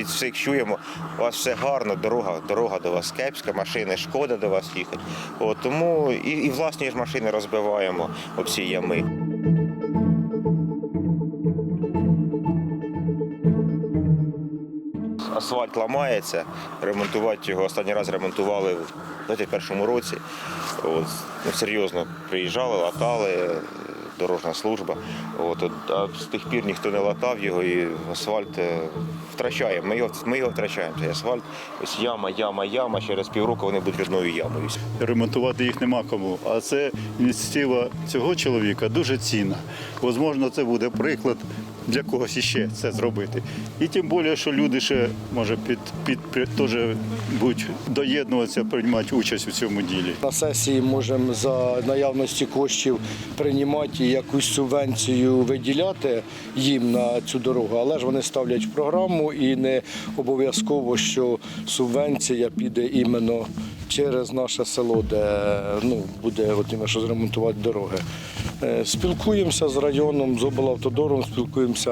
від всіх чуємо, у вас все гарно, дорога, дорога до вас кепська, машини, шкода до вас їхати. От, тому і, і власні ж машини розбиваємо об ці ями. Асфальт ламається, ремонтувати його. Останній раз ремонтували в 2021 році. От, ну, серйозно приїжджали, латали, дорожня служба. От, а з тих пір ніхто не латав його і асфальт втрачає. Ми його, ми його втрачаємо. Цей асфальт. Ось яма, яма, яма. Через півроку вони будуть одною ямою. ремонтувати їх нема кому. А це ініціатива цього чоловіка дуже цінна. Возможно, це буде приклад для когось іще це зробити. І тим більше, що люди ще може під, під, під теж будуть доєднуватися, приймати участь у цьому ділі. На сесії можемо за наявності коштів приймати якусь субвенцію виділяти їм на цю дорогу, але ж вони ставлять в програму і не обов'язково, що субвенція піде іменно через наше село, де ну, буде от що зремонтувати дороги. Е, Спілкуємося з районом, з облавтодором, спілкуємося